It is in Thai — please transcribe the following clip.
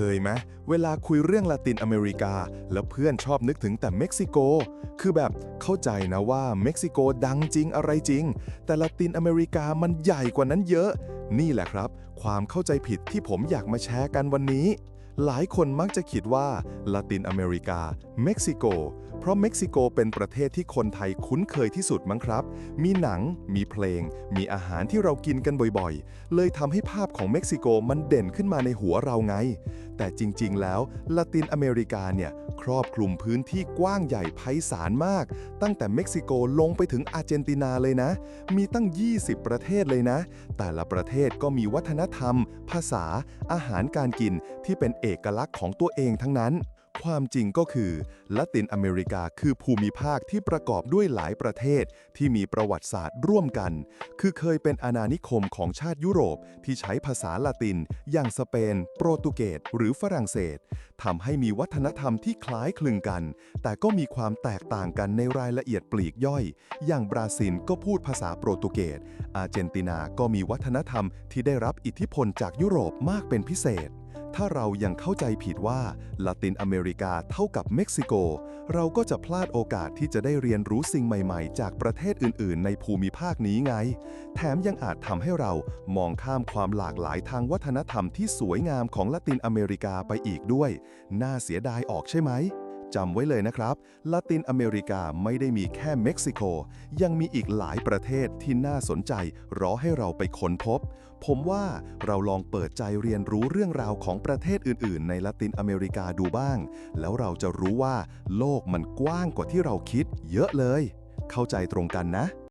เคยไหมเวลาคุยเรื่องละตินอเมริกา แล้วเพื่อนชอบนึกถึงแต่เม็กซิโก คือแบบเข้าใจนะว่าเม็กซิโกดังจริงอะไรจริง แต่ละตินอเมริกามันใหญ่กว่านั้นเยอะ นี่แหละครับ ความเข้าใจผิดที่ผมอยากมาแชร์กันวันนี้ หลายคนมักจะคิดว่าละตินอเมริกา เม็กซิโก เพราะเม็กซิโกเป็นประเทศที่คนไทยคุ้นเคยที่สุดมั้งครับ มีหนัง มีเพลง มีอาหารที่เรากินกันบ่อยๆ เลยทำให้ภาพของเม็กซิโกมันเด่นขึ้นมาในหัวเราไง แต่จริงๆ แล้วละตินอเมริกาเนี่ยครอบคลุมพื้นที่กว้างใหญ่ไพศาลมาก ตั้งแต่เม็กซิโกลงไปถึงอาร์เจนตินาเลยนะ มีตั้ง 20 ประเทศเลยนะ แต่ละประเทศก็มีวัฒนธรรม ภาษา อาหารการกินที่เป็นเอกลักษณ์ของตัวเองทั้งนั้น ความจริงก็คือละตินอเมริกาคือภูมิภาคที่ประกอบด้วยหลายประเทศที่มีประวัติศาสตร์ร่วมกัน คือเคยเป็นอาณานิคมของชาติยุโรปที่ใช้ภาษาละติน อย่างสเปน โปรตุเกสหรือฝรั่งเศสทำให้มีวัฒนธรรมที่คล้ายคลึงกัน แต่ก็มีความแตกต่างกันในรายละเอียดปลีกย่อย อย่างบราซิลก็พูดภาษาโปรตุเกสอาร์เจนตินาก็มีวัฒนธรรมที่ได้รับอิทธิพลจากยุโรปมากเป็นพิเศษ ถ้าเรายังเข้าใจผิดว่าละตินอเมริกาเท่ากับเม็กซิโก เราก็จะพลาดโอกาสที่จะได้เรียนรู้สิ่งใหม่ๆ จากประเทศอื่นๆ ในภูมิภาคนี้ไง แถมยังอาจทำให้เรามองข้ามความหลากหลายทางวัฒนธรรมที่สวยงามของละตินอเมริกาไปอีกด้วย น่าเสียดายออกใช่ไหม จำไว้เลยนะครับ ละตินอเมริกาไม่ได้มีแค่เม็กซิโก ยังมีอีกหลายประเทศที่น่าสนใจ รอให้เราไปค้นพบ ผมว่าเราลองเปิดใจเรียนรู้เรื่องราวของประเทศอื่น ๆ ในละตินอเมริกาดูบ้าง แล้วเราจะรู้ว่า โลกมันกว้างกว่าที่เราคิด เยอะเลย เข้าใจตรงกันนะ